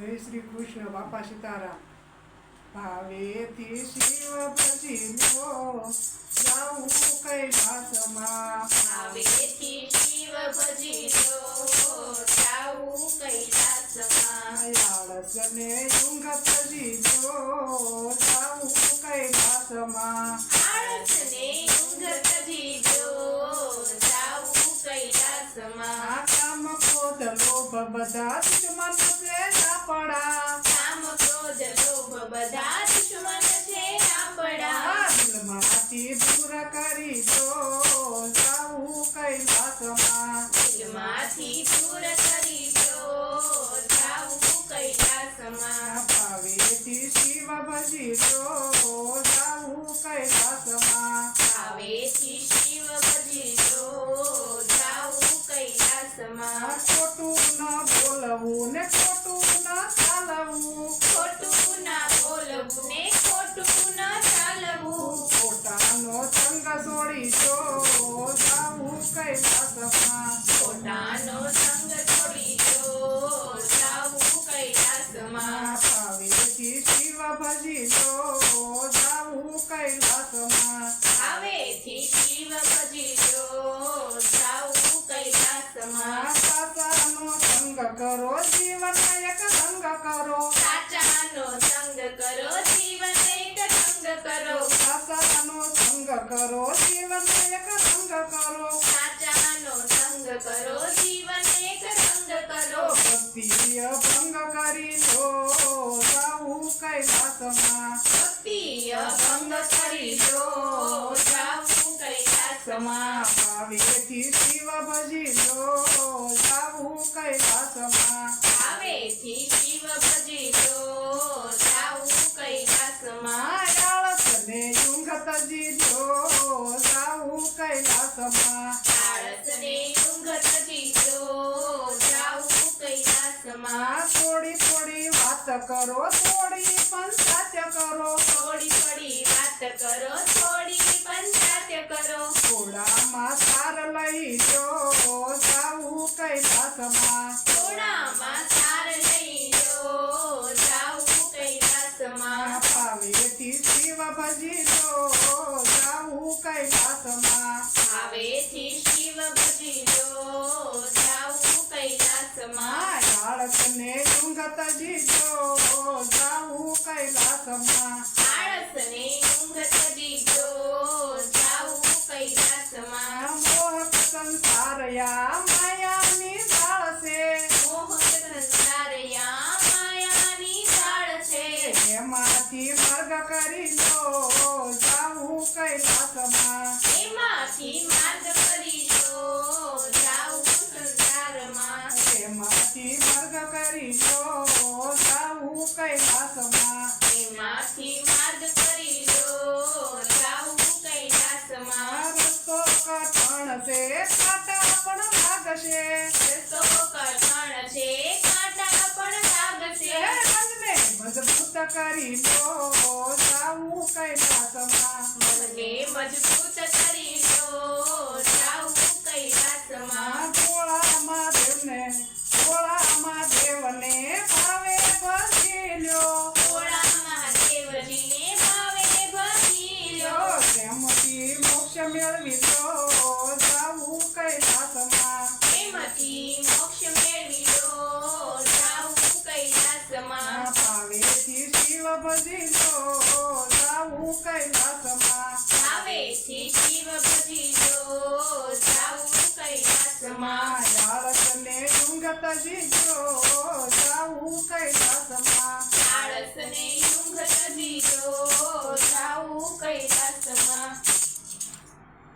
જય શ્રી કૃષ્ણ બાપા સીતારામ. ભાવેથી શિવ ભજી લો જાઉં કૈલાસમાં. ભાવેથી શિવ ભજીલો જાવું કૈલાસમાં. આળસને યુંગ ભજી લો જાઉં કૈલાસમાં. આળસને ઊંઘ ભજીલો જાઉં કૈલાસમાં. કામ ક્રોધ લોભ બધા જ છે ભજી લો જાઉં કૈલાસમાં ભાવેથી શિવ જાવું કૈલાસમાં આ ખોટું ન બોલવું ને ખોટું ન ચાલવું. ખોટું ના બોલવું ને કૈલાસમાં ભાવેથી શિવ ભજીલો જાવું કૈલાસમાં. સાસાનો સંગ કરો જીવન એક સંગ કરો. સાચાનો સંગ કરો જીવન એક સંગ કરો. સાસાનો સંગ કરો જીવન એક સંગ કરો. ભાવેથી શિવ ભજી લો જાવું કૈલાસમાં ભાવેથી શિવ ભજીલો જાવું કૈલાસમાં આળસને યુંગ લો જાવું કૈલાસમાં આળસને ઊંઘ લો જાવું કૈલાસમાં થોડી થોડી વાત કરો થોડી પણ સાચ કરો. થોડી થોડી વાત કરો થોડી કૈલાસમાં થોડામાં સાર લઈ લો જાવું કૈલાસમાં ભાવેથી શિવ ભજી લો જાઉં કૈલાસમાં ભાવેથી શિવ ભજીલો જાવું કૈલાસમાં કૈલાસમાં. લાગશે રસ્તો કઠણ છે કાંટા લો જાવું કૈલાસમાં મોક્ષ મેળવી ભાવેથી શિવ ભજી લો જાવું કૈલાસમાં આળસને ડુંગ તજી લો જાવું કૈલાસમાં